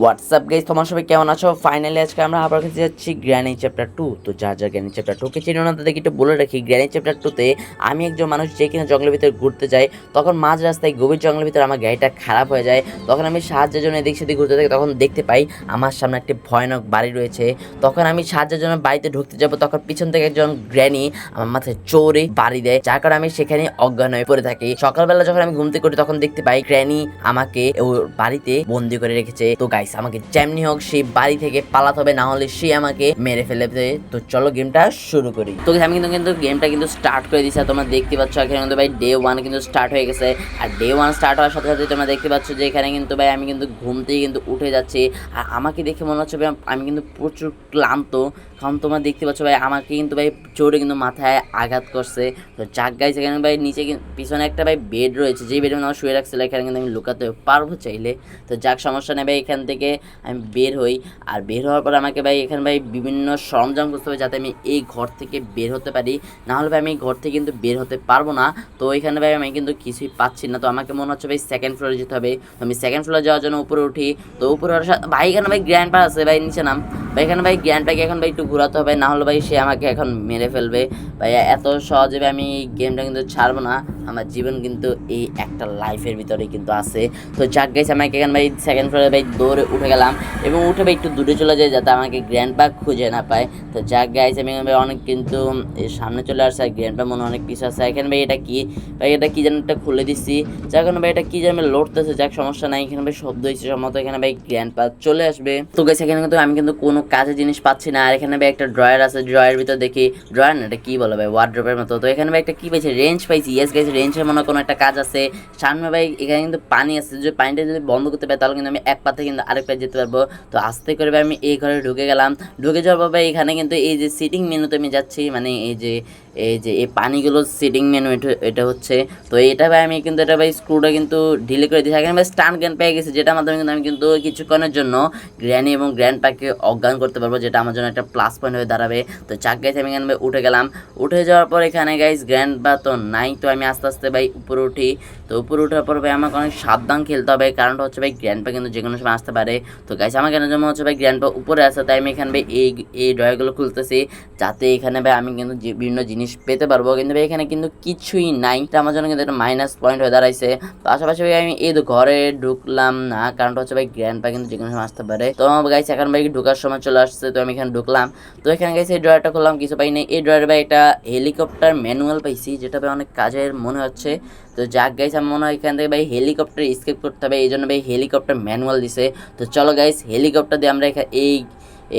WhatsApp guys তোমার সবাই কেমন আছো? ফাইনালি আজকে আমরা আবার কাছে যাচ্ছি গ্র্যানি চ্যাপ্টার টু তো যা যা গ্র্যানি চ্যাপ্টার টুকে চিনো না, তাদেরকে একটু বলে রাখি গ্র্যানি চ্যাপ্টার টুতে আমি একজন মানুষ যে কিনা জঙ্গলের ভিতরে ঘুরতে যাই, তখন মাঝ রাস্তায় গভীর জঙ্গলের ভিতরে আমার গাড়িটা খারাপ হয়ে যায়। তখন আমি সাহায্যের জন্য এদিক সেদিক ঘুরতে থাকি তখন দেখতে পাই আমার সামনে একটি ভয়ানক বাড়ি রয়েছে। তখন আমি সাহায্যের জন্য বাড়িতে ঢুকতে যাব, তখন পিছন থেকে একজন গ্র্যানি আমার মাথায় চোরে বাড়ি দেয়, যার কারণে আমি সেখানে অজ্ঞান হয়ে পড়ে থাকি। সকালবেলা যখন আমি ঘুমতে করি তখন দেখতে পাই গ্র্যানি আমাকে ওর বাড়িতে বন্দি করে রেখেছে। তো গাইস আমাকে যেমনি হোক সেই বাড়ি থেকে পালাতে হবে, না হলে সে আমাকে মেরে ফেলেছে তো চলো গেমটা শুরু করি। তো আমি কিন্তু কিন্তু গেমটা কিন্তু স্টার্ট করে দিয়েছি তোমরা দেখতে পাচ্ছ এখানে কিন্তু ভাই ডে ওয়ান কিন্তু স্টার্ট হয়ে গেছে। আর ডে ওয়ান স্টার্ট হওয়ার সাথে সাথে তোমরা দেখতে পাচ্ছ যে এখানে কিন্তু ভাই আমি কিন্তু ঘুম থেকে কিন্তু উঠে যাচ্ছি। আর আমাকে দেখে মনে হচ্ছে ভাই আমি কিন্তু প্রচুর ক্লান্ত। কারণ তোমরা দেখতে পাচ্ছ ভাই আমাকে কিন্তু ভাই জোরে কিন্তু মাথায় আঘাত করছে। তো যাক গাইছে এখানে ভাই নিচে পিছনে একটা ভাই বেড রয়েছে। যে বেডে আমার শুয়ে রাখছিল, এখানে কিন্তু আমি লুকাতে পারব চাইলে। তো যাক, সমস্যা নেই ভাই, এখান থেকে আমি বের হই। আর বের হওয়ার পর আমাকে ভাই এখানে ভাই বিভিন্ন সরঞ্জাম করতে হবে যাতে আমি এই ঘর থেকে বের হতে পারি। না হলে ভাই আমি ঘর থেকে কিন্তু বের হতে পারব না। তো এখানে ভাই আমি কিন্তু কিছুই পাচ্ছি না। তো আমাকে মনে হচ্ছে ভাই সেকেন্ড ফ্লোরে যেতে হবে। তো আমি সেকেন্ড ফ্লোরে যাওয়ার জন্য উপরে উঠি। তো উপরে ভাই এখানে ভাই গ্র্যান্ড পা আছে ভাই, নিচে নাম। ভাই এখানে ভাই গ্র্যান্ড এখন ভাই একটু ঘোরাতে হবে। না হলে ভাই সে আমাকে এখন মেরে ফেলবে। ভাই এত সহজে আমি এই গেমটা কিন্তু ছাড়বো না। আমার জীবন কিন্তু এই একটা লাইফের ভিতরে কিন্তু আছে। তো যাক গেছে আমাকে এখানে ভাই সেকেন্ড ফ্লোরে ভাই দৌড়ে উঠে গেলাম এবং উঠে একটু দূরে চলে যায় যাতে আমাকে গ্র্যান্ড পাক খুঁজে না পায়। তো যাক গাইছে আমি অনেক কিন্তু সামনে চলে আসছে আর গ্র্যান্ড পাক মনে অনেক কিছু আছে। এখানে ভাই এটা কি? ভাই এটা কি যেন একটা খুলে দিচ্ছি যাক এখন ভাই এটা কি যেন লড়তেছে, যাক সমস্যা নাই, এখানে ভাই শব্দ হয়েছে সম্ভবত এখানে ভাই গ্র্যান্ড পাক চলে আসবে। তো গেছে এখানে কিন্তু আমি কিন্তু কোনো কাজের জিনিস পাচ্ছি না। আর এখানে ভাই একটা ড্রয়ার আছে ড্রয়ার ভিতর দেখি ড্রয়ার না এটা কি বলো ভাই ওয়ার্ড্রপের মতো। তো এখানে ভাই একটা কি পাইছি? রেঞ্জ পাইছি। ইয়েস গাইছে রেঞ্জের মনে কোনো একটা কাজ আছে। সামনে ভাই এখানে কিন্তু পানি আছে। যদি পানিটা যদি বন্ধ করতে পারি, তাহলে কিন্তু আমি এক পাতে কিন্তু আরেক যেতে পারব। তো আস্তে করে আমি এই ঘরে ঢুকে গেলাম। ঢুকে যাওয়ার পর এখানে কিন্তু এই যে সিটিং মেনুতে আমি যাচ্ছি মানে এই যে এই যে এই পানিগুলো সিটিং মেনু এটা হচ্ছে। তো এটা ভাই আমি কিন্তু, এটা ভাই স্ক্রুটা কিন্তু ঢিলে করে দিয়েছি। এখানে ভাই স্টান জ্ঞান পেয়ে গেছি, যেটা মাধ্যমে কিন্তু, আমি কিন্তু কিছুক্ষণের জন্য গ্র্যানি এবং গ্র্যান্ড প্যাককে অজ্ঞান করতে পারব, যেটা আমার জন্য একটা প্লাস পয়েন্ট হয়ে দাঁড়াবে। তো চাক গাইছে আমি এখানে উঠে গেলাম। উঠে যাওয়ার পর এখানে গাইস গ্র্যান্ড বা তো নাই, তো আমি আস্তে আস্তে ভাই উপরে উঠি। তো উপরে ওঠার পর ভাই আমাকে অনেক সাবধান খেলতে হবে, কারণটা হচ্ছে ভাই গ্র্যান্ড পা কিন্তু যে কোনো সময় আসতে পারে। তো গাইস আমার কেন যেমন হচ্ছে ভাই গ্র্যান্ড উপরে আছে, তাই আমি এখানে ভাই এই এই ড্রয়ারগুলো খুলতেছি, যাতে এখানে ভাই আমি কিন্তু বিভিন্ন জিনিস পেতে পারব। কিন্তু ভাই এখানে কিন্তু কিছুই নাই এটা আমার জন্য কিন্তু একটা মাইনাস পয়েন্ট হয়ে দাঁড়াইছে। পাশাপাশি ভাই আমি এই ঘরে ঢুকলাম না, কারণটা হচ্ছে ভাই গ্র্যান্ড পা কিন্তু যে কোনো সময় আসতে পারে। তো আমার গাইছে এখন ভাই ঢোকার সময় চলে আসছে, তো আমি এখানে ঢুকলাম। তো এখানে গেছে এই ড্রয়ারটা খুললাম, কিছু পাই নাই। এই ড্রয়ারে ভাই একটা হেলিকপ্টার ম্যানুয়াল পাইছি, যেটা ভাই অনেক কাজের মনে হচ্ছে। তো যাক গাইস আমার মনে হয় এখান থেকে ভাই হেলিকপ্টার স্কেপ করতে হবে, এই জন্য ভাই হেলিকপ্টার ম্যানুয়াল দিছে। তো চলো গাইস হেলিকপ্টার দিয়ে আমরা এই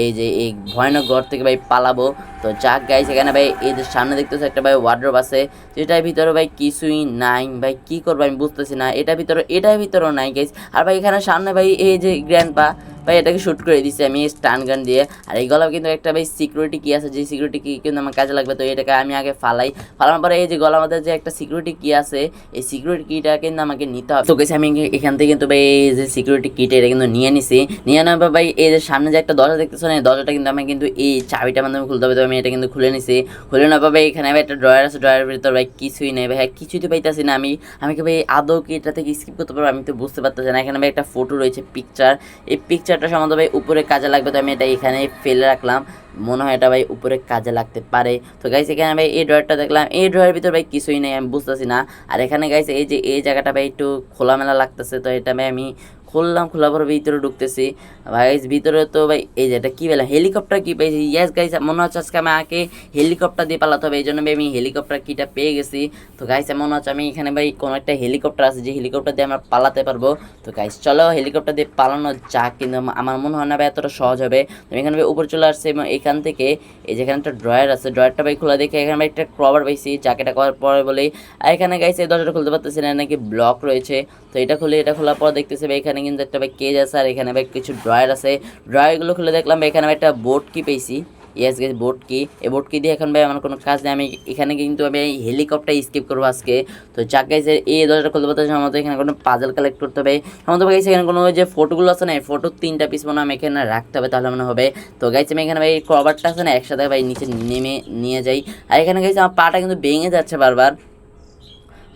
এই যে এই ভয়ানক ঘর থেকে ভাই পালাবো। তো যাক গাইস এখানে ভাই এই যে সামনে দেখতেছে একটা ভাই ওয়ার্ড্রোব আছে। যেটার ভিতরে ভাই কিছুই নাই। ভাই কি করব আমি বুঝতেছি না। এটার ভিতরে এটার ভিতরেও নাই গাইস আর ভাই এখানে সামনে ভাই এই যে গ্র্যান্ড পা ভাই, এটাকে শ্যুট করে দিছি আমি স্টান গান দিয়ে। আর এই গলা কিন্তু একটা ভাই সিকিউরিটি কি আছে, যে সিকিউরিটি কি কিন্তু আমার কাজে লাগবে, তো এটাকে আমি আগে ফালাই। ফালানোর পরে এই যে গলার মধ্যে যে একটা সিকিউরিটি কি আছে, এই সিকিউরিটি কিটা কিন্তু আমাকে নিতে হবে। তো গেছে আমি এখান থেকে কিন্তু ভাই, এই যে সিকিউরিটি কিটা এটা কিন্তু নিয়ে নিছি। নিয়ে নেওয়ার পর ভাই, এই যে সামনে যে একটা দরজা দেখতেছো না এই দরজাটা কিন্তু আমি কিন্তু এই চাবিটার মাধ্যমে খুলতে হবে। তো আমি এটা কিন্তু খুলে নিছি। খুলে নেওয়ার ভাই, এখানে ভাই একটা ড্রয়ার আছে ড্রয়ারের ভিতর ভাই কিছুই নেই ভাই কিছুই তো পাইতাছি না আমি। আমি কি ভাই আদৌ কি এটা থেকে স্কিপ করতে পারব আমি তো বুঝতে পারতেছি না। এখানে ভাই একটা ফটো রয়েছে পিকচার এই পিকচারটা সম্বন্ধে ভাই উপরে কাজে লাগবে তো আমি এটা এখানে ফেলে রাখলাম। মনে হয় এটা ভাই উপরে কাজে লাগতে পারে। তো গাইছে এখানে ভাই এই ড্রয়ারটা দেখলাম। এই ড্রয়ের ভিতর ভাই কিছুই নেই, আমি বুঝতেছি না। আর এখানে গাইছে এই যে এই জায়গাটা ভাই একটু খোলামেলা লাগতেছে, তো এটা ভাই আমি খুললাম, খোলার পর ভিতরে ঢুকতেছি। ভাই ভিতরে তো ভাই, এই যে এটা কী বলে হেলিকপ্টার কি পেয়েছি? ইয়াস গাইস মনে হচ্ছে আজকে আমাকে হেলিকপ্টার দিয়ে পালাতে হবে, এই জন্য ভাই আমি হেলিকপ্টার কিটা পেয়ে গেছি। তো গাইস মনে হচ্ছে আমি এখানে ভাই কোনো একটা হেলিকপ্টার আছে, যে হেলিকপ্টার দিয়ে আমরা পালাতে পারব। তো গাইস চলো হেলিকপ্টার দিয়ে পালানো যাক, কিন্তু আমার মনে হয় না ভাই এতটা সহজ হবে। তো এখানে ভাই উপরে চলে আসছে, এবং এখান থেকে এই যেখানে একটা ড্রয়ার আছে ড্রয়ারটা ভাই খোলা দেখে এখানে ভাই একটা ক্রবার পাইছি জ্যাকেটটা করার পরে বলেই আর এখানে গাইছে এই দরজাটা খুলতে পারতেছি না, নাকি ব্লক রয়েছে? তো এটা খুলে, এটা খোলার পর দেখতেছি ভাই এখানে কিন্তু একটা ভাই কেজ আছে, আর এখানে ভাই কিছু ড্রয়ার আছে। ড্রয়ারগুলো খুলে দেখলাম এখানে একটা বোট কি পেয়েছি ইয়েস গেস বোট কি এই বোট কি দিয়ে এখন ভাই আমার কোনো কাজ নেই, আমি এখানে কিন্তু আমি হেলিকপ্টার স্কিপ করব আজকে। তো গাইছে এই দরজাটা খুলতে পারতেছি আমাদের এখানে কোনো পাজল কালেক্ট করতে হবে। আমাদের গাইছে এখানে কোনো যে ফটোগুলো আছে না ফটোর তিনটা পিস মনে আমি এখানে রাখতে হবে, তাহলে মনে হবে। তো গাইছে আমি এখানে ভাই কভারটা আছে না, একসাথে ভাই নিচে নেমে নিয়ে যাই। আর এখানে গাইছে আমার পাটা কিন্তু ভেঙে যাচ্ছে বারবার।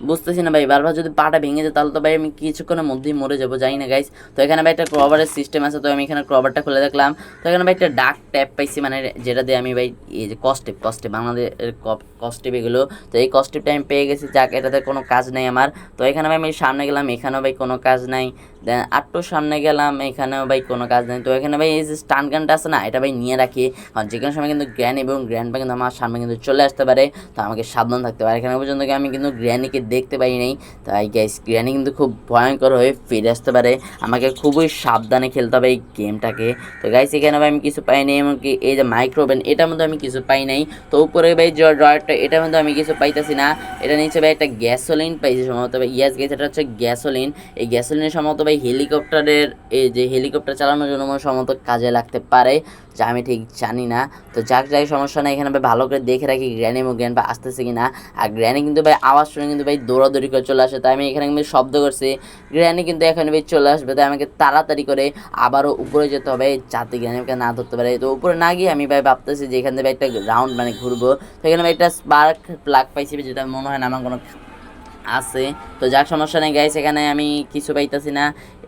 বুঝতেছি না ভাই বারবার যদি পাটা ভেঙে যায় তাহলে তো ভাই আমি কিছুক্ষণের মধ্যেই মরে যাব যাই না গাইস তো এখানে ভাই একটা ক্রবারের সিস্টেম আছে, তো আমি এখানে ক্রবারটা খুলে দেখলাম। তো এখানে ভাই একটা ডাক ট্যাপ পাইছি মানে যেটা দিয়ে আমি ভাই এই যে কস্টেপ কস্টেপ বাংলাদেশের কস্টেপ এগুলো। তো এই কস্টেপটা আমি পেয়ে গেছি, যাক এটাতে কোনো কাজ নেই আমার। তো এখানে ভাই আমি সামনে গেলাম, এখানেও ভাই কোনো কাজ নাই। দেন আটটু সামনে গেলাম, এখানেও ভাই কোনো কাজ নেই। তো এখানে ভাই এই যে স্টান গানটা আছে না, এটা ভাই নিয়ে রাখি। কারণ যে কোনো সময় কিন্তু গ্র্যান এবং গ্র্যান্ডপা কিন্তু আমার সামনে কিন্তু চলে আসতে পারে, তো আমাকে সাবধান থাকতে পারে। এখানে পর্যন্ত আমি কিন্তু গ্র্যানিকে দেখতে পাই নাই। তাই গ্যাস গ্র্যানি কিন্তু খুব ভয়ঙ্কর হয়ে ফিরে আসতে পারে। আমাকে খুবই সাবধানে খেলতে হবে এই গেমটাকে তো গাইস এখানে ভাই আমি কিছু পাই নাই, এমনকি এই যে মাইক্রোওভেন এটার মধ্যে আমি কিছু পাই নাই। তো উপরে ভাই ড্রয়ারটা এটার মধ্যে আমি কিছু পাইতেছি না। এটা নিচে ভাই একটা গ্যাসোলিন পাইছি সম্ভবত ভাই। ইয়াস গ্যাস এটা হচ্ছে গ্যাসোলিন এই গ্যাসোলিনের সম্ভবত হেলিকপ্টারের, এই যে হেলিকপ্টার চালানোর জন্য মনে সম্ভবত কাজে লাগতে পারে, যা আমি ঠিক জানি না। তো যাক, যাই সমস্যা নেই, এখানে ভাই ভালো করে দেখে রাখি গ্র্যানি এবং গ্র্যান্ড বা আসতেছে কি না আর গ্র্যানি কিন্তু ভাই, আওয়াজ শুনে কিন্তু ভাই দৌড়াদৌড়ি করে চলে আসে, তাই আমি এখানে কিন্তু শব্দ করছি। গ্র্যানি কিন্তু এখানে ভাই চলে আসবে, তাই আমাকে তাড়াতাড়ি করে আবারও উপরে যেতে হবে, যাতে গ্র্যানিকে না ধরতে পারে। তো উপরে না গিয়ে আমি ভাই ভাবতেছি যে এখান থেকে ভাই একটা রাউন্ড মানে ঘুরবো। তো এখানে ভাই একটা স্পার্ক প্লাগ পাইছি যেটা মনে হয় না আমার কোনো আছে। তো যাক সমস্যা নেই গাইস এখানে আমি কিছু পাইতেছি না।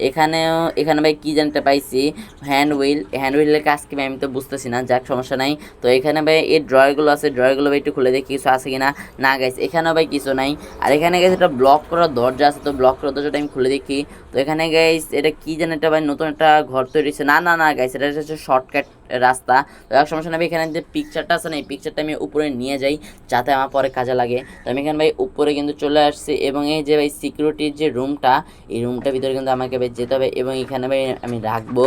এখানেও, এখানে ভাই কী জানতে পাইছি? হ্যান্ড হুইল হ্যান্ড হুইলের কাজ কি আমি তো বুঝতেছি না, যাক সমস্যা নাই। তো এখানে ভাই এই ড্রয়ারগুলো আছে ড্রয়ারগুলো ভাই একটু খুলে দেখি, কিছু আছে কি না না গাইস এখানেও ভাই কিছু নাই। আর এখানে গাইস একটা ব্লক করার দরজা আছে, তো ব্লক করার দরজাটা আমি খুলে দেখি। তো এখানে গাইস এটা কি যেন এটা ভাই নতুন একটা ঘর তৈরি হচ্ছে না না না গাইস এটা হচ্ছে শর্টকাট রাস্তা। তো এক সমস্যা নেই এখানে যে পিকচারটা আছে না, এই পিকচারটা আমি উপরে নিয়ে যাই, যাতে আমার পরে কাজে লাগে। তো আমি এখানে ভাই উপরে কিন্তু চলে আসছি, এবং এই যে ভাই সিকিউরিটির যে রুমটা এই রুমটার ভিতরে কিন্তু আমাকে ভাই যেতে হবে এবং এখানে ভাই আমি রাখব।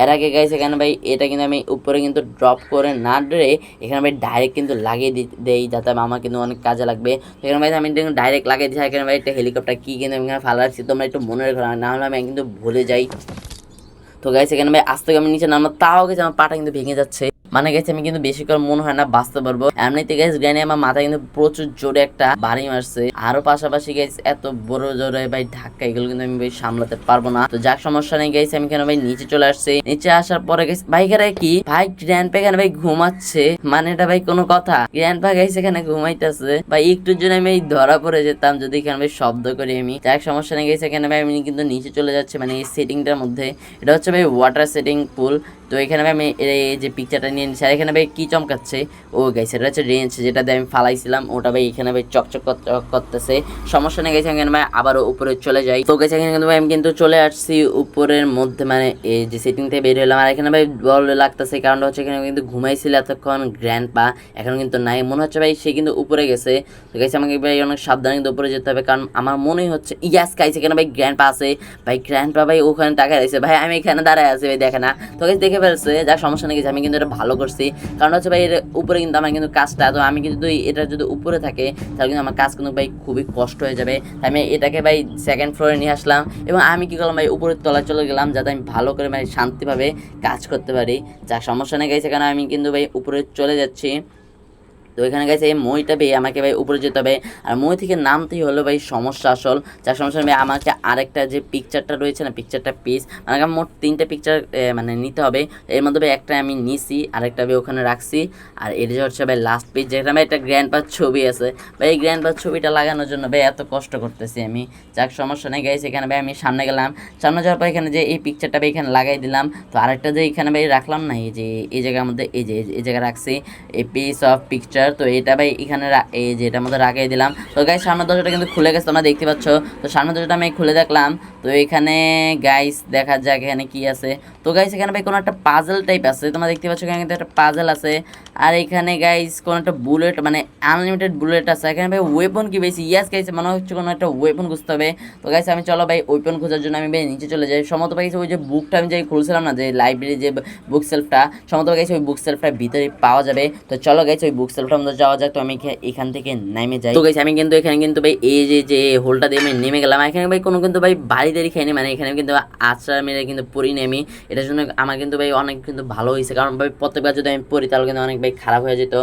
এর আগে গাইস এখানে ভাই এটা কিন্তু আমি উপরে কিন্তু ড্রপ করে না ডরে এখানে ভাই ডাইরেক্ট কিন্তু লাগিয়ে দিই যাতে আমার কিন্তু অনেক কাজে লাগবে। এখানে ভাই আমি ডাইরেক্ট লাগিয়ে দিই এখানে ভাই একটা হেলিকপ্টার কী কিন্তু আমি এখানে ফালা রাখছি তোমরা একটু মনে রেখো, না হলে আমি কিন্তু ভুলে যাই। তো গাইছে এখানে ভাই আস্তে আমি নিচে নামলাম তাও গেছে আমার পাটা কিন্তু ভেঙে যাচ্ছে। মানে গেছে আমি কিন্তু বেশি করে মনে হয় না বাঁচতে পারব। এমনিতে গেছ জ্ঞানী আমার মাথা কিন্তু প্রচুর জোরে একটা বাড়ি মারছে। আরও পাশাপাশি গেছ এত বড় জোরে ভাই ধাক্কা, এগুলো কিন্তু আমি ভাই সামলাতে পারব না। তো যাক, সমস্যা নেই গেছে আমি কেন ভাই নিচে চলে আসছি। নিচে আসার পরে গেছে ভাইকারা কি? ভাই গ্র্যান্ড পা এখানে ভাই ঘুমাচ্ছে। মানে এটা ভাই কোনো কথা। গ্র্যান্ড পা গেছে এখানে ঘুমাইতেছে। ভাই, একটুর জন্য আমি ধরা পড়ে যেতাম, যদি এখানে ভাই শব্দ করি আমি। যাক, সমস্যা নেই গেছে এখানে ভাই আমি কিন্তু নিচে চলে যাচ্ছে। মানে এই সেটিংটার মধ্যে। এটা হচ্ছে ভাই ওয়াটার সেটিং পুল তো এখানে ভাই আমি এই যে পিকচারটা নিয়ে নিচ্ছি আর এখানে ভাই কি চমকাচ্ছে? ও গাইছে এটা হচ্ছে রেঞ্জ যেটা দিয়ে আমি ফালাইছিলাম, ওটা ভাই এখানে ভাই চকচক করতেছে। সমস্যা নেই গেছে এখানে ভাই আবারও উপরে চলে যাই। তো গেছে এখানে কিন্তু ভাই আমি কিন্তু চলে আসছি উপরের মধ্যে মানে এই যে সেটিং থেকে বের হলাম আর এখানে ভাই বল লাগতেছে, কারণটা হচ্ছে এখানে কিন্তু ঘুমাইছিল এতক্ষণ গ্র্যান্ড পা এখন কিন্তু নাই। মনে হচ্ছে ভাই সে কিন্তু উপরে গেছে। তো গেছে আমাকে ভাই অনেক সাবধানে কিন্তু উপরে যেতে হবে, কারণ আমার মনেই হচ্ছে ইয়াস গাইছে এখানে ভাই গ্র্যান্ড পা আছে। ভাই গ্র্যান্ড পা ভাই ওখানে টাকা রয়েছে ভাই আমি এখানে দাঁড়ায় আছি, ভাই দেখে না। তো গাইছে দেখে ফেলছে, যা সমস্যা নাকি আমি কিন্তু এটা ভালো করছি। কারণ হচ্ছে ভাই, এর উপরে কিন্তু আমার কিন্তু কাজটা, তো আমি কিন্তু এটা যদি উপরে থাকে, তাহলে কিন্তু আমার কাজ কিন্তু ভাই খুবই কষ্ট হয়ে যাবে। আমি এটাকে ভাই সেকেন্ড ফ্লোরে নিয়ে আসলাম এবং আমি কী করলাম ভাই, উপরের তলায় চলে গেলাম যাতে আমি ভালো করে ভাই শান্তিভাবে কাজ করতে পারি। যা সমস্যা নেই গেছে কারণ আমি কিন্তু ভাই উপরে চলে যাচ্ছি। তো এখানে গেছে এই মইটা পেয়ে আমাকে ভাই উপরে যেতে হবে। আর মই থেকে নামতেই হলো ভাই সমস্যা আসল। যার সমস্যা ভাই আমাকে আরেকটা যে পিকচারটা রয়েছে না পিকচারটা পিস মানে মোট তিনটে পিকচার মানে নিতে হবে। এর মধ্যে ভাই একটা আমি নিছি, আরেকটা ভাই ওখানে রাখছি। আর যে হচ্ছে ভাই লাস্ট পিস যেখানে ভাই একটা গ্র্যান্ড পার ছবি আছে। ভাই এই গ্র্যান্ড পার ছবিটা লাগানোর জন্য ভাই এত কষ্ট করতেছি আমি। যাক, সমস্যা নেই গাইছে এখানে ভাই আমি সামনে গেলাম। সামনে যাওয়ার পর এখানে যে এই পিকচারটা ভাই এখানে লাগাই দিলাম। তো আরেকটা যে এখানে ভাই রাখলাম না, এই যে এই জায়গার মধ্যে, এই যে এই জায়গায় রাখছি। এই পিস অফ পিকচার তো এটা ভাই এখানে এই যে এটার মধ্যে রাখিয়ে দিলাম। তো গাইস সামনের দরজাটা কিন্তু খুলে গেছে, তোমরা দেখতে পাচ্ছ। তো সামনের দরজাটা আমি খুলে দেখলাম। তো এখানে গাইস দেখা যাক এখানে কি আছে। তো গাইস এখানে ভাই কোনো একটা পাজল টাইপ আছে। তোমরা দেখতে পাচ্ছ এখানে কিন্তু একটা পাজল আছে। আর এখানে গাইস কোনো একটা বুলেট মানে আনলিমিটেড বুলেট আছে। এখানে ভাই ওয়েপন কি বেশি? ইয়াস গাইস মনে হচ্ছে কোনো একটা ওয়েপন খুঁজতে হবে। তো গাইস আমি চলো ভাই ওয়েপন খোঁজার জন্য আমি ভাই নিচে চলে যাই। সমত ভাই ওই যে বুকটা আমি যে খুলছিলাম না, যে লাইব্রেরি যে বুক সেলফটা সমত গাইস ওই বুক সেলফটার ভিতরে পাওয়া যাবে। তো চলো গাইস ওই বুক সেলফটার মধ্যে যাওয়া যাক, তো আমি এখান থেকে নেমে যাই। তো গেছি আমি কিন্তু এখানে কিন্তু ভাই এই যে যে হোলটা দিয়ে আমি নেমে গেলাম। এখানে ভাই কোনো কিন্তু ভাই বাড়ি দাঁড়িয়ে খাইনি মানে এখানে কিন্তু আশ্রয় মেরে কিন্তু পড়ি নেমি। এটার জন্য আমার কিন্তু ভাই অনেক কিন্তু ভালো হয়েছে কারণ ভাই প্রত্যেকবার যদি আমি পড়ি, তাহলে কিন্তু অনেক ভাই খারাপ হয়ে যেত।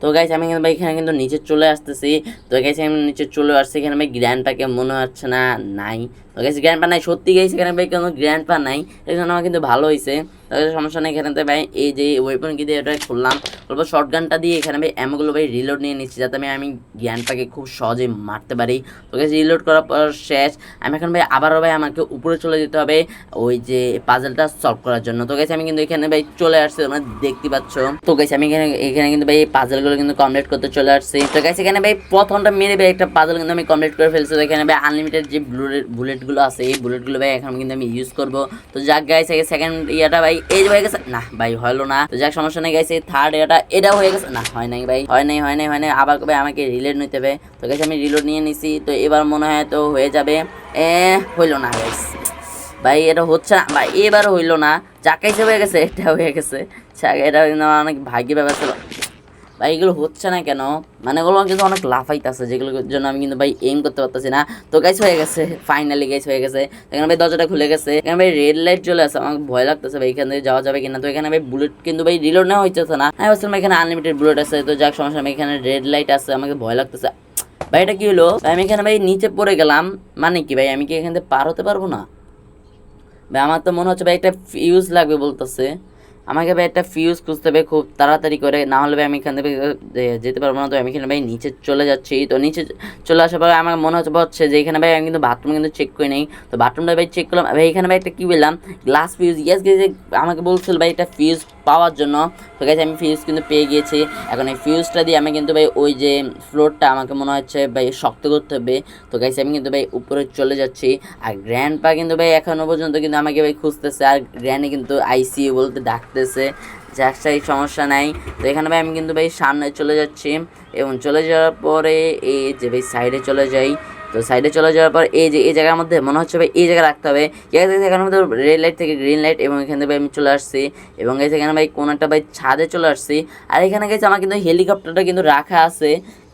তো গাইছে আমি কিন্তু ভাই এখানে কিন্তু নিচে চলে আসতেছি। তো গাইছে আমি নিচে চলে আসছি। এখানে ভাই গ্র্যান্ড পাকে মনে হচ্ছে না, নাই। তো গাইছে গ্র্যান্ড পা নাই, সত্যি গাইছে এখানে ভাই কোনো গ্র্যান্ড পা নাই। জন্য আমার কিন্তু ভালো হয়েছে তাহলে সমস্যা নেই, এখানে ভাই এই যে ওয়েপন কি দিয়ে এটা খুললাম। বলব শর্ট দিয়ে এখানে ভাই অ্যামোগুলো ভাই রিলোড নিয়ে নিচ্ছি, যাতে আমি আমি গ্র্যান্ড পাকে খুব সহজে মারতে পারি। তো গাইছে রিলোড করার পর শেষ। আমি এখন ভাই আবারও ভাই আমাকে উপরে চলে যেতে হবে, ওই যে পাজলটা সলভ করার জন্য। তো গাইছে আমি কিন্তু এখানে ভাই চলে আসছি, তোমরা দেখতে পাচ্ছ। তো গাইছে আমি এখানে এখানে কিন্তু ভাই এই পাজলগুলো কিন্তু কমপ্লিট করতে চলে আসছি। তো গাইছে এখানে ভাই প্রথমটা মেরে ভাই একটা পাজল কিন্তু আমি কমপ্লিট করে ফেলছি। তো এখানে ভাই আনলিমিটেড যে বুলেট বুলেটগুলো আছে, এই বুলেটগুলো ভাই এখন কিন্তু আমি ইউজ করব। তো যাক গাইছে সেকেন্ড ইয়াটা ভাই, এই হয়ে গেছে, না ভাই হলো না। তো যাক, সমস্যা নেই গাইছে থার্ড ইয়াটা এটা হয়ে গেছে, না হয় নাই ভাই, হয় নাই হয় নাই হয় নাই, আবার ভাই আমাকে রিলোড নিতে হবে। তো গাইছে আমি রিলোড নিয়ে নিছি, তো এবার মনে হয় তো হয়ে যাবে। এ, হইল না গাইস ভাই এটা হচ্ছে না, ভাই এবার হইল না। চাকাইছে হয়ে গেছে, এটা হয়ে গেছে। এটা অনেক ভাগ্যের ব্যাপার ছিল। ভাই এগুলো হচ্ছে না কেন? মানে এগুলো কিন্তু অনেক লাফাইতেছে যেগুলোর জন্য আমি কিন্তু ভাই এম করতে পারতেছি না। তো গাইস হয়ে গেছে ফাইনালি গাইস হয়ে গেছে। এখানে ভাই দরজাটা খুলে গেছে। এখানে ভাই রেড লাইট চলে আসে আমার ভয় লাগতেছে ভাই এখান থেকে যাওয়া যাবে কিনা? তো এখানে ভাই বুলেট কিন্তু ভাই রিলোড নেওয়া হইতেছে না। আমি ভাবছিলাম এখানে আনলিমিটেড বুলেট আছে তো যাক সমস্যা নেই, এখানে রেড লাইট আছে আমাকে ভয় লাগতেছে। ভাই এটা কি হলো? আমি এখানে ভাই নিচে পড়ে গেলাম। মানে কি ভাই আমি কি এখান থেকে পার হতে পারব না? ভাই আমার তো মনে হচ্ছে ভাই একটা ফিউজ লাগবে বলতেছে। আমাকে ভাই একটা ফিউজ খুঁজতে হবে খুব তাড়াতাড়ি করে, না হলে ভাই আমি এখান থেকে যেতে পারব না তো, আমি এখানে ভাই নিচে চলে যাচ্ছি। তো নিচে চলে আসার পরে আমার মনে হচ্ছে হচ্ছে যে এখানে ভাই আমি কিন্তু বাথরুম কিন্তু চেক করে নেই। তো বাথরুমটা ভাই চেক করলাম। ভাই এখানে ভাই একটা কী বললাম? গ্লাস ফিউজ ইয়াস আমাকে বলছিল ভাই এটা ফিউজ পাওয়ার জন্য। তো গেছে আমি ফিউজ কিন্তু পেয়ে গিয়েছি। এখন এই ফিউজটা দিয়ে আমি কিন্তু ভাই ওই যে ফ্লোরটা আমাকে মনে হচ্ছে ভাই শক্ত করতে হবে। তো গাইছে আমি কিন্তু ভাই উপরে চলে যাচ্ছি। আর গ্র্যান্ড পা কিন্তু ভাই এখনও পর্যন্ত কিন্তু আমাকে ভাই খুঁজতেছে। আর গ্র্যান্ডে কিন্তু আইসিইউ বলতে ডাকতেছে। যাক, সেই সমস্যা নাই। তো এখানে ভাই আমি কিন্তু ভাই সামনে চলে যাচ্ছি। এবং চলে যাওয়ার পরে এই যে ভাই সাইডে চলে যাই। তো সাইডে চলে যাওয়ার পর এই যে, এই জায়গার মধ্যে মনে হচ্ছে ভাই এই জায়গায় রাখতে হবে। এখানে মধ্যে রেড লাইট থেকে গ্রিন লাইট এবং এখান থেকে আমি চলে আসছি। এবং এই সেখানে ভাই কোন একটা ভাই ছাদে চলে আসছি। আর এখানে গেছে আমার কিন্তু হেলিকপ্টারটা কিন্তু রাখা আছে।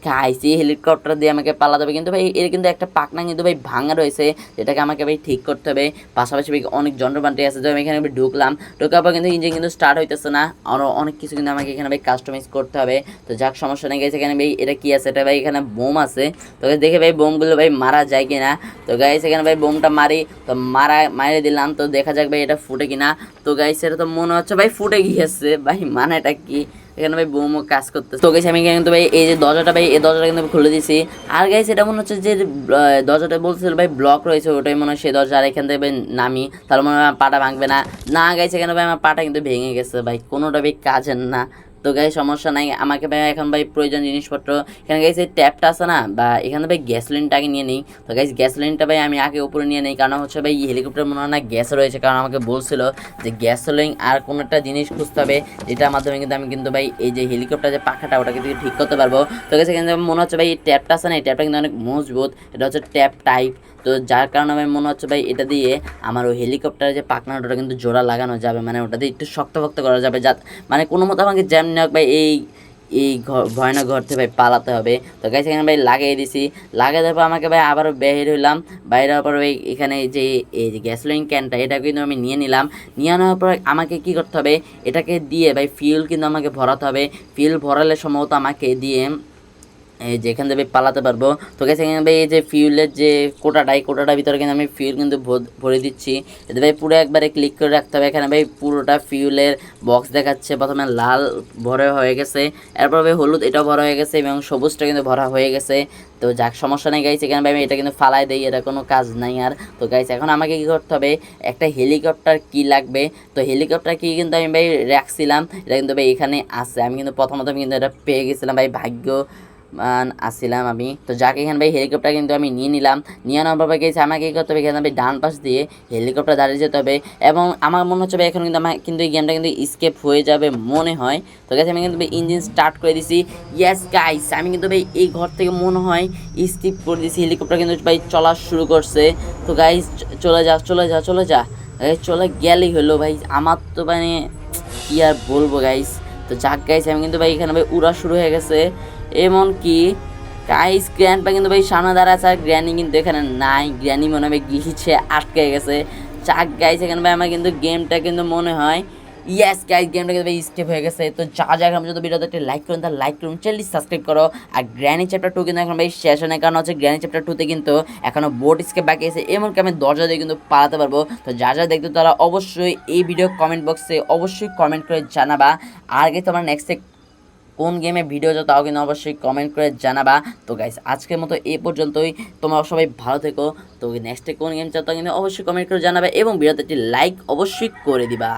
খাইছি হেলিকপ্টার দিয়ে আমাকে পালাতে হবে। কিন্তু ভাই, এর কিন্তু একটা পাকনা কিন্তু ভাই ভাঙা রয়েছে, যেটাকে আমাকে ভাই ঠিক করতে হবে। পাশাপাশি ভাই অনেক যন্ত্রপাতি আছে, তো আমি এখানে ভাই ঢুকলাম। ঢোকার পর কিন্তু ইঞ্জিন কিন্তু স্টার্ট হইতেছে না। আরও অনেক কিছু কিন্তু আমাকে এখানে ভাই কাস্টমাইজ করতে হবে। তো যাক, সমস্যা নেই গেছে এখানে ভাই এটা কি আছে? এটা ভাই এখানে বোম আছে। তো দেখে ভাই বোমগুলো ভাই মারা যায় কিনা। তো গাইস এখানে ভাই বোমটা মারি, তো মারা মারে দিলাম। তো দেখা যাক ভাই এটা ফুটে কিনা। তো গাইস এটা তো মনে হচ্ছে ভাই ফুটে গিয়েছে। ভাই মানে এটা কি? এখানে ভাই বোমও কাজ করতেছে। তো গেছে আমি কিন্তু ভাই এই যে দরজাটা ভাই, এই দরজাটা কিন্তু খুলে দিয়েছি আর গাইছে এটা মনে হচ্ছে যে দরজাটা বলছিল ভাই ব্লক রয়েছে, ওটাই মনে হয় সেই দরজা, আর এখান থেকে ভাই নামি। তাহলে মনে হয় পাটা ভাঙবে না। না গাইছে এখানে ভাই আমার পাটা কিন্তু ভেঙে গেছে ভাই, কোনোটা ভাই কাজের না। তো গাই সমস্যা নাই। আমাকে ভাই, এখন ভাই প্রয়োজন জিনিসপত্র। এখানে গাইছে ট্যাপটা আছে না, বা এখানে ভাই গ্যাসোলিনটা আগে নিয়ে নিই। তো গাইস গ্যাসোলিনটা ভাই আমি আগে উপরে নিয়ে নিই। কারণ হচ্ছে ভাই হেলিকপ্টার মনে হয় না গ্যাস রয়েছে। কারণ আমাকে বলছিল যে গ্যাসোলিন আর কোনো একটা জিনিস খুঁজতে হবে, যেটার মাধ্যমে কিন্তু আমি কিন্তু ভাই, এই যে হেলিকপ্টার যে পাখাটা ওটা কিন্তু ঠিক করতে পারব। তো গাইস এখানে মনে হচ্ছে ভাই, এই ট্যাপটা আছে না, এই ট্যাপটা কিন্তু অনেক মজবুত। এটা হচ্ছে ট্যাপ টাইপ তো যার কারণে আমার মনে হচ্ছে, ভাই, এটা দিয়ে আমার ওই হেলিকপ্টারের যে পাখনাটা ওটা কিন্তু জোড়া লাগানো যাবে। মানে ওটা দিয়ে একটু শক্তভক্ত করা যাবে যা মানে কোনো মতো আমাকে জ্যাম নেওয়া ভাই, এই এই ভয়ানক ঘর থেকে, ভাই, পালাতে হবে। তো গাইছে এখানে, ভাই, লাগিয়ে দিছি। লাগিয়ে দেওয়ার পর আমাকে, ভাই, আবারও বের হইলাম। বাইরে হওয়ার পর, ভাই, এখানে যে, এই যে গ্যাসোলিন ক্যানটা এটা কিন্তু আমি নিয়ে নিলাম। নিয়ে নেওয়ার পর আমাকে কি করতে হবে? এটাকে দিয়ে, ভাই ফিউল কিন্তু আমাকে ভরাতে হবে। ফিউল ভরালে সম্ভবত আমাকে দিয়ে এই যে এখান থেকে পালাতে পারব। তো গেছে এখানে ভাই এই যে ফিউলের যে কোটাটা, এই কোটাটার ভিতরে কিন্তু আমি ফিউল কিন্তু ভর- দিচ্ছি। এতে ভাই পুরো একবারে ক্লিক করে রাখতে হবে। এখানে ভাই পুরোটা ফিউলের বক্স দেখাচ্ছে। প্রথমে লাল ভরে হয়ে গেছে। এরপর ভাই হলুদ, এটাও ভরা হয়ে গেছে এবং সবুজটা কিন্তু ভরা হয়ে গেছে। তো যাক, সমস্যা নেই গাইছে এখানে ভাই আমি এটা কিন্তু ফালাই দেই, এটা কোনো কাজ নাই আর। তো গাইছে এখন আমাকে কি করতে হবে? একটা হেলিকপ্টার কি লাগবে? তো হেলিকপ্টার কি কিন্তু আমি ভাই রাখছিলাম, এটা কিন্তু ভাই এখানে আছে। আমি কিন্তু প্রথমত আমি কিন্তু এটা পেয়ে গেছিলাম। ভাই ভাগ্য আসছিলাম আমি। তো যাকে, এখানে ভাই হেলিকপ্টার কিন্তু আমি নিয়ে নিলাম। নিয়ে নেওয়ার পর গেছে আমাকে কী করতে হবে? এখানে ডান পাশ দিয়ে হেলিকপ্টার দাঁড়িয়ে যেতে হবে। এবং আমার মনে হচ্ছে ভাই, এখন কিন্তু আমার কিন্তু এই গেমটা কিন্তু স্কেপ হয়ে যাবে মনে হয়। তো গেছে আমি কিন্তু ইঞ্জিন স্টার্ট করে দিছি। ইয়েস গাইস আমি কিন্তু ভাই এই ঘর থেকে মনে হয় স্কিপ করে দিছি। হেলিকপ্টার কিন্তু ভাই চলা শুরু করছে। তো গাইস চলে যা চলে যা চলে যা। চলে গেলেই হলো ভাই। আমার তো মানে কি আর বলব গাইস তো যাক গাইস আমি কিন্তু ভাই এখানে ভাই উড়া শুরু হয়ে গেছে। এমন কি গাইস গ্র্যান্ডপা কিন্তু ভাই সামনে দাঁড়া আছে, আর গ্র্যানি কিন্তু এখানে নাই। গ্র্যানি মনে হয় গিয়েছে, আটকে গেছে। চাক গাইস এখানে ভাই আমার কিন্তু গেমটা কিন্তু মনে হয় ইয়েস গাইজ গেমটা কিন্তু স্টেপ হয়ে গেছে। তো যা যা এখন যদি ভিডিওতে একটি লাইক করুন, তাহলে লাইক করুন চ্যানেলটি সাবস্ক্রাইব করো। আর গ্র্যানি চ্যাপ্টার টু কিন্তু এখন ভাই শেষ হয় কারণ হচ্ছে গ্র্যানি চ্যাপ্টার টুতে কিন্তু এখনও বোর্ড স্কেপ বাকি আছে। এমনকি আমি দরজা দিয়ে কিন্তু পালাতে পারব। তো যা যা দেখতে তারা অবশ্যই এই ভিডিও কমেন্ট বক্সে অবশ্যই কমেন্ট করে জানাবা। আর কি তোমার নেক্সটে কোন গেমে ভিডিও যাও তাও কিন্তু অবশ্যই কমেন্ট করে জানাবা। তো গাইস আজকের মতো এই পর্যন্তই। তোমরা সবাই ভালো থেকো। তো নেক্সটে কোন গেম চাও তা কিন্তু অবশ্যই কমেন্ট করে জানাবে এবং ভিডিওতে একটি লাইক অবশ্যই করে দিবা।